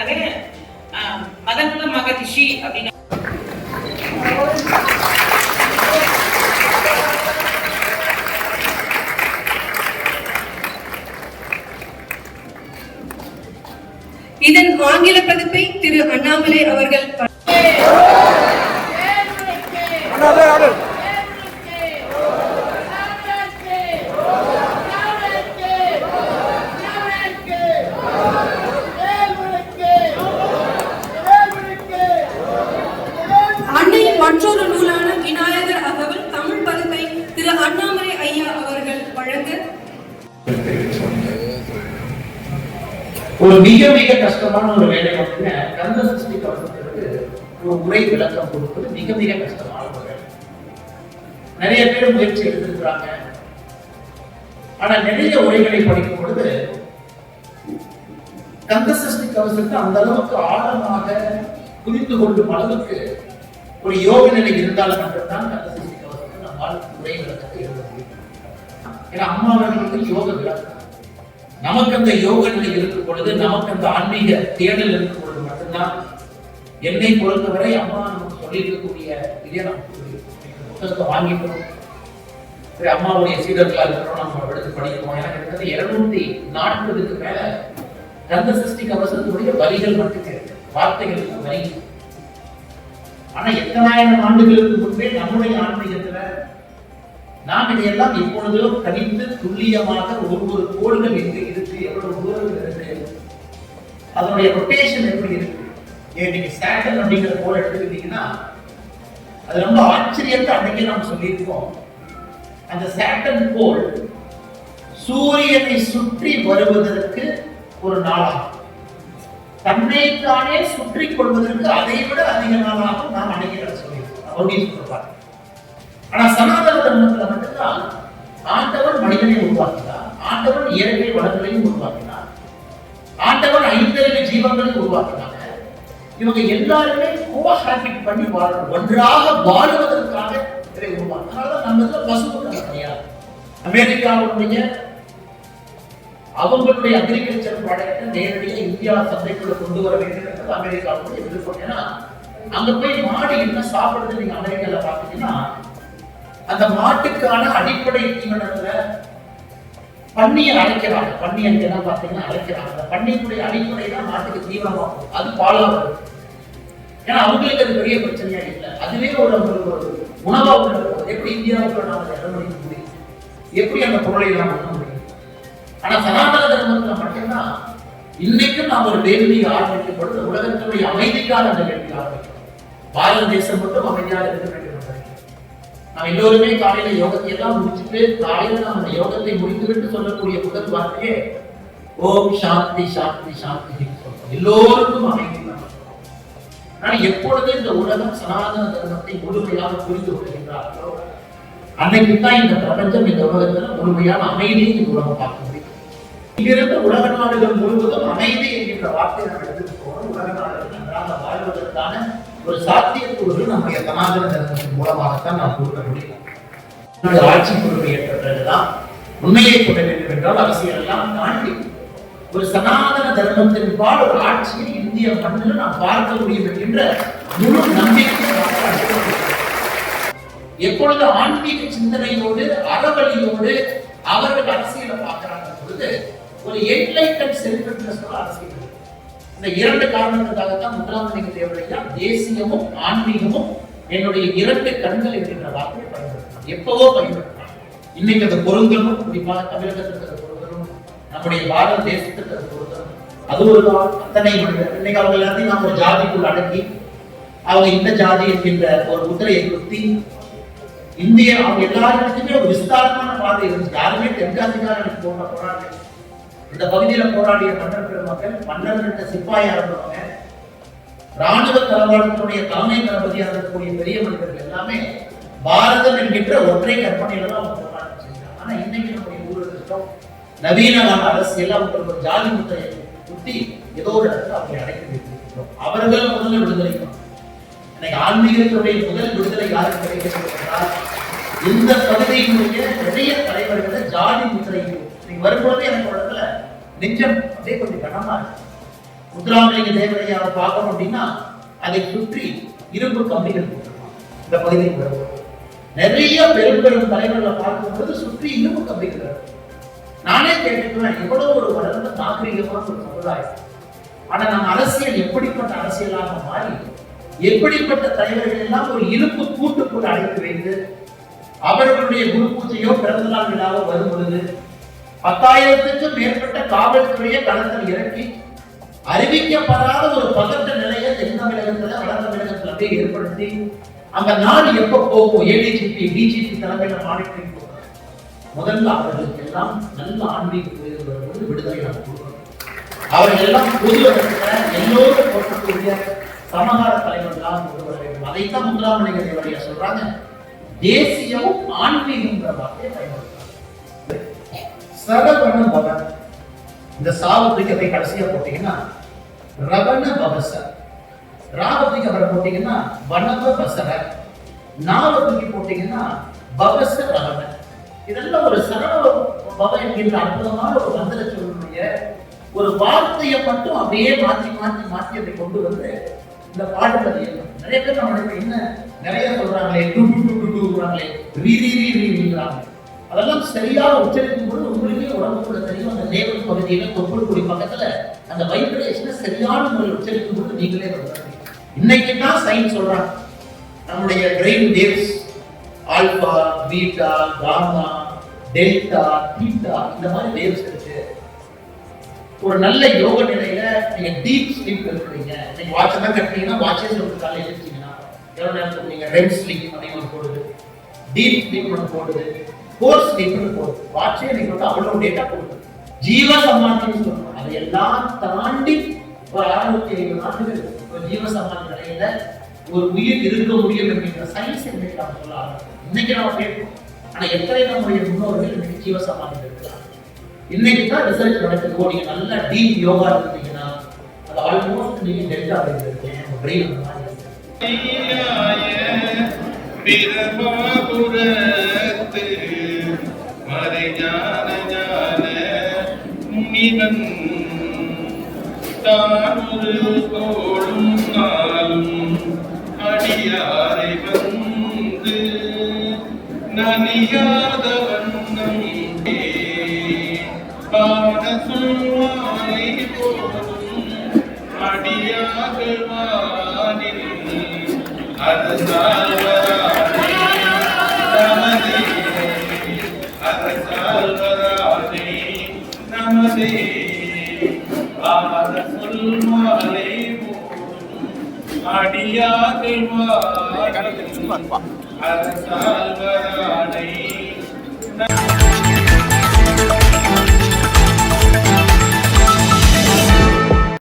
குருநாதர் சொன்னாரு ஆஹ், மதன்குல மகரிஷி அப்படின்னு. இதன் ஆங்கில பதிப்பை திரு அண்ணாமலை அவர்கள் ஒரு மிக மிக கஷ்டமான ஒரு வேலை அப்படின்னா கந்த சஷ்டி கவசத்திற்கு ஒரு உரை விளக்கம் கொடுப்பது மிக மிக கஷ்டமான ஒரு வேலை. நிறைய பேர் முயற்சி எடுத்திருக்கிறாங்க. ஆனா நிறைய உரைகளை படிக்கும் பொழுது கந்த சஷ்டி கவசத்தை அந்த அளவுக்கு ஆழமாக புரிந்து கொள்ளும் அளவுக்கு ஒரு யோக நிலை இருந்தால் மட்டும்தான் கந்த சஷ்டி கவசத்தை நம்மால் உரை விளக்கத்தை எழுத முடியும். ஏன்னா அம்மாவர்களுக்கு யோக விளக்கம் நமக்கு அந்த யோக நிலை இருக்கும் பொழுது நமக்கு அந்த ஆன்மீக தேடல் இருக்கும் பொழுது மட்டும்தான் என்னை பொறுத்தவரை அம்மா நமக்கு சொல்லியிருக்கக்கூடிய இதே நமக்கு புத்தகத்தை வாங்கிக்கிறோம் சரி அம்மாவுடைய சீடர்களா இருக்கிறோம் நம்ம எடுத்து படிக்கிறோம் எனக்கு கிட்டத்தட்ட இருநூத்தி நாற்பதுக்கு மேல கந்த சஷ்டி கவசத்தினுடைய வரிகள் மட்டும் இருக்கு. வார்த்தைகளுக்கு வரி ஆனா எத்தனாயிரம் ஆண்டுகளுக்கு முன்பே நம்முடைய ஆன்மீக நாம் இதையெல்லாம் இப்பொழுதோ கணித்து துல்லியமாக ஒவ்வொரு கோள்கள் எங்கு இருக்கு? எவ்வளவு தூரங்கள் இருக்கு? அதனுடைய ரொட்டேஷன் எப்படி இருக்கு? ஏன் நீங்க சேட்டன் அப்படிங்கிற கோல் எடுத்துக்கிட்டீங்கன்னா அது ரொம்ப ஆச்சரியத்தை அன்றைக்கே நாம் சொல்லியிருக்கோம் அந்த சேட்டன் கோள் சூரியனை சுற்றி வருவதற்கு ஒரு நாளாகும். தன்னைத்தானே சுற்றி கொள்வதற்கு அதை விட அதிக நாளாகும் நாம் அன்னைக்கு சொல்லியிருக்கோம் அவருடைய சொல்லுவாங்க ஆனா சனாதன தர்மத்துல மட்டும்தான் ஆண்டவன் மனிதனை உருவாக்கினார். ஆண்டவன் இயற்கை வளங்களையும் உருவாக்கினார். ஆண்டவன் ஐந்தறிவு ஜீவங்களையும் உருவாக்கினாங்க. இவங்க எல்லாருமே கோஹாபிட் பண்ணி வாழணும் ஒன்றாக வாழுவதற்காக இதை உருவாக்கினார் அதனால நம்ம இதுல பசுபுக்கு கிடையாது அமெரிக்காவுடைய அவங்களுடைய அக்ரிகல்ச்சர் ப்ராடக்ட்டை நேரடியாக இந்தியா சந்தைக்குள்ள கொண்டு வர வேண்டும் என்பது அமெரிக்காவுடைய விருப்பம். ஏன்னா அங்க போய் மாடு என்ன சாப்பிடுறது நீங்க அமெரிக்கால பாத்தீங்கன்னா அந்த மாட்டுக்கான அடிப்படை தீவனத்துல பன்னியை அழைக்கிறாங்க. பன்னி அங்கெல்லாம் பார்த்தீங்கன்னா அழைக்கிறாங்க. அந்த பன்னியினுடைய அடிப்படை தான் மாட்டுக்கு தீவனமாகும் அது பாலாகும் ஏன்னா அவங்களுக்கு அது பெரிய பிரச்சனையா இல்லை. அதுவே ஒரு ஒரு உணவா உணவு எப்படி இந்தியாவுக்கு நாம இறங்குமதி முடியும்? எப்படி அந்த பொருளை நாம் பண்ண முடியும்? ஆனா சனாதன தர்மத்துல மட்டும்தான் இன்னைக்கும் நாம் ஒரு வேள்வியை ஆரம்பிக்கும் பொழுது உலகத்தினுடைய அமைதிக்கான அந்த வேள்வியை ஆரம்பிக்கிறோம். பாரத தேசம் மட்டும் அமைதியாக இருக்க வேண்டும். என்பதை. நாம் எல்லோருமே காலையில யோகத்தை எல்லாம் முடிச்சுட்டு காலையில நாம் அந்த யோகத்தை முடித்துவிட்டு சொல்லக்கூடிய முதல் வார்த்தையே ஓம் சாந்தி சாந்தி சாந்தி சொல்றோம். எல்லோருக்கும் அமைதி ஆனா எப்பொழுது இந்த உலகம் சனாதன தர்மத்தை முழுமையாக புரிந்து கொள்கின்றார்களோ அன்னைக்கு தான் இந்த பிரபஞ்சம் இந்த உலகத்துல முழுமையான அமைதியை இந்த உலகம் பார்க்க முடியும் இங்கிருந்து உலக நாடுகள் முழுவதும் அமைதி என்கின்ற வார்த்தை நம்ம எடுத்துட்டு போகணும் உலக நாடுகள் நன்றாக வாழ்வதற்கான ஒரு சாத்தியக்கூறு நம்முடைய சனாதன தர்மத்தின் மூலமாகத்தான் நாம் கொடுக்க முடியும். என்னுடைய ஆட்சி பொறுப்பை ஏற்ற பிறகுதான் உண்மையை கொள்ள வேண்டும் என்றால் அரசியல் எல்லாம் தாண்டி ஒரு சனாதன தர்மத்தின் பால் ஒரு ஆட்சியை இந்திய மண்ணில் நாம் பார்க்க முடியும் என்கின்ற முழு நம்பிக்கை எப்பொழுது ஆன்மீக சிந்தனையோடு அறவழியோடு அவர்கள் அரசியலை பார்க்கிறாங்க பொழுது ஒரு என்லைட்டன் செல்வென்ற சொல்ல அரசியல் இந்த இரண்டு காரணத்துக்காகத்தான் முத்துராமலிங்க தேவரையா தேசியமும் ஆன்மீகமும் என்னுடைய இரண்டு கண்கள் என்கின்ற வார்த்தையை பயன்படுத்தலாம் எப்பவோ பயன்படுத்தலாம் இன்னைக்கு அந்த பொருந்தணும் குறிப்பாக தமிழகத்திற்கு அது பொருந்தணும் நம்முடைய பாரத தேசத்துக்கு அது பொருந்தணும். அது ஒரு அத்தனை மனிதர். இன்னைக்கு அவங்க எல்லாத்தையும் நாம் ஒரு ஜாதிக்குள் அடக்கி அவங்க இந்த ஜாதி என்கின்ற ஒரு முத்திரையை குத்தி இந்திய அவங்க எல்லாருக்குமே ஒரு விஸ்தாரமான பாதை இருந்துச்சு. யாருமே தென்காசிக்காரனுக்கு போன போராடி இந்த பகுதியில் போராடிய மன்னர் பெருமக்கள் மன்னர்கள் சிப்பாயா இருந்தவங்க ராணுவ தளவாடத்தினுடைய தலைமை தளபதியாக இருக்கக்கூடிய பெரிய மனிதர்கள் எல்லாமே பாரதம் என்கின்ற ஒற்றை கற்பனையில தான் அவங்க போராட்டம் செஞ்சாங்க. ஆனா இன்னைக்கு நம்முடைய ஊழல் நவீனமான அரசியல் அவங்களுக்கு ஒரு ஜாதி முத்தையை குத்தி ஏதோ ஒரு இடத்துல அவங்களை அடைக்க வைத்திருக்கிறோம். அவர்கள் முதல்ல விடுதலை இன்னைக்கு ஆன்மீகத்துடைய முதல் விடுதலை யாருக்கு கிடைக்கிறது என்றால் இந்த பகுதியினுடைய நிறைய தலைவர்களை ஜாதி முத்திரை நீங்க வரும்பொழுது எனக்கு நெஞ்சம் அப்படியே கொஞ்சம் கனமா இருக்கு. முத்துராமலிங்க தேவரையாவை பார்க்கணும் அப்படின்னா அதை சுற்றி இரும்பு கம்பிகள் இந்த பகுதியில் வருவோம் நிறைய பெரும் பெரும் தலைவர்களை பார்க்கும்போது சுற்றி இரும்பு கம்பிகள் இருக்கும் நானே கேட்டுக்குவேன் எவ்வளவு ஒரு வளர்ந்த நாகரிகமான ஒரு சமுதாயம். ஆனா நம்ம அரசியல் எப்படிப்பட்ட அரசியலாக மாறி எப்படிப்பட்ட தலைவர்கள் எல்லாம் ஒரு இரும்பு கூட்டுக்குள் அழைத்து வைத்து அவர்களுடைய குரு பூஜையோ பிறந்த நாள் விழாவோ வரும் பொழுது பத்தாயிரத்துக்கும் மேற்பட்ட காவல்துறையை களத்தில் இறக்கி அறிவிக்கப்படாத ஒரு பதட்ட நிலையை தென் தமிழகத்துல வட தமிழகத்துல அப்படியே ஏற்படுத்தி அந்த நாடு எப்ப போகும்? ஏடிஜிபி டிஜிபி தலைமையில மானிட்டரிங் முதல்ல அவர்களுக்கு எல்லாம் நல்ல ஆன்மீக புரிதல் விடுதலை நாம் கொடுக்கணும். அவர்கள் எல்லாம் பொது எல்லோரும் போற்றக்கூடிய சமகால தலைவர்களாக கொண்டு வர வேண்டும் அதைத்தான் முத்துராமலிங்க தேவரையா சொல்றாங்க. தேசியமும் ஆன்மீகம்ன்ற வார்த்தையை பயன்படுத்துறாங்க சரவண பவன் இந்த சாவத்துக்கு போய் கடைசியா போட்டீங்கன்னா ரவண பவச ராவத்துக்கு அவரை போட்டீங்கன்னா வனப பசர நாவத்துக்கு போட்டீங்கன்னா பவச ரவண இதெல்லாம் ஒரு சரவ பவ என்கின்ற அற்புதமான ஒரு மந்திர சொல்லுடைய ஒரு வார்த்தையை மட்டும் அப்படியே மாற்றி மாற்றி மாற்றி அதை கொண்டு வந்து இந்த பாட்டு நிறைய பேர் நம்ம என்ன நிறைய சொல்றாங்களே டு டு டு டு டுறாங்களே ரீ ரீ ரீ ரீங்கிறாங்க அதெல்லாம் சரியாக உச்சரிக்கும் போது உங்களுக்கே உடம்புக்குள்ள தெரியும். அந்த நேவல் பகுதியில தொப்புள்குடி பக்கத்துல அந்த வைப்ரேஷனை சரியான முறையில் உச்சரிக்கும் போது நீங்களே உணர்வீங்க. இன்னைக்கு தான் சயின்ஸ் சொல்றாங்க? நம்முடைய brain waves alpha beta gamma delta theta இந்த மாதிரி வேவ்ஸ் இருக்கு. ஒரு நல்ல யோக நிலையில நீங்க டீப் ஸ்லீப் இருக்கிறீங்க நீங்க வாட்ச் தான் கட்டினீங்கன்னா வாட்சே சொல்லிட்டு காலையில் எழுந்திரிச்சீங்கன்னா எவ்வளோ நேரம் தூங்குறீங்க ரெம் ஸ்லீப் அப்படின்னு ஒன்று போடுது. டீப் ஸ்லீப் ஒன்று போடுது. கோர்ஸ் ஸ்லீப்னு போடுது வாட்சே நீங்க வந்து அவ்வளவு டேட்டா போடுது ஜீவ சமாதின்னு சொல்றோம். அதையெல்லாம் தாண்டி ஒரு அறுநூத்தி ஐம்பது ஆண்டுகள் ஒரு ஜீவ சமாதி நிலையில ஒரு உயிர் இருக்க முடியும் என்கின்ற சயின்ஸ் இன்னைக்கு நம்ம சொல்ல ஆரம்பிக்கிறோம். இன்னைக்கு நம்ம கேட்போம். ஆனா எத்தனை நம்முடைய முன்னோர்கள் இன்னைக்கு ஜீவ சமாதி இருக்கிறாங்க இன்னைக்கு தான் ரிசர்ச் நடக்குது. நீங்க நல்ல டீப் யோகா இருந்தீங்கன்னா அது ஆல்மோஸ்ட் நீங்க டெல்டா இருக்கீங்க. உங்க பிரெயின் அந்த மாதிரி இருக்கு. பிரபாபுரத்து மறைஞான ஞான முனிவன் தானொரு கோளும் நாளும் அடியாரை வந்து நனியாத வண்ணம் பாட சொல்வாரை போலும் வானில் அடியார்கள் வானில் அரசாழ்வரானே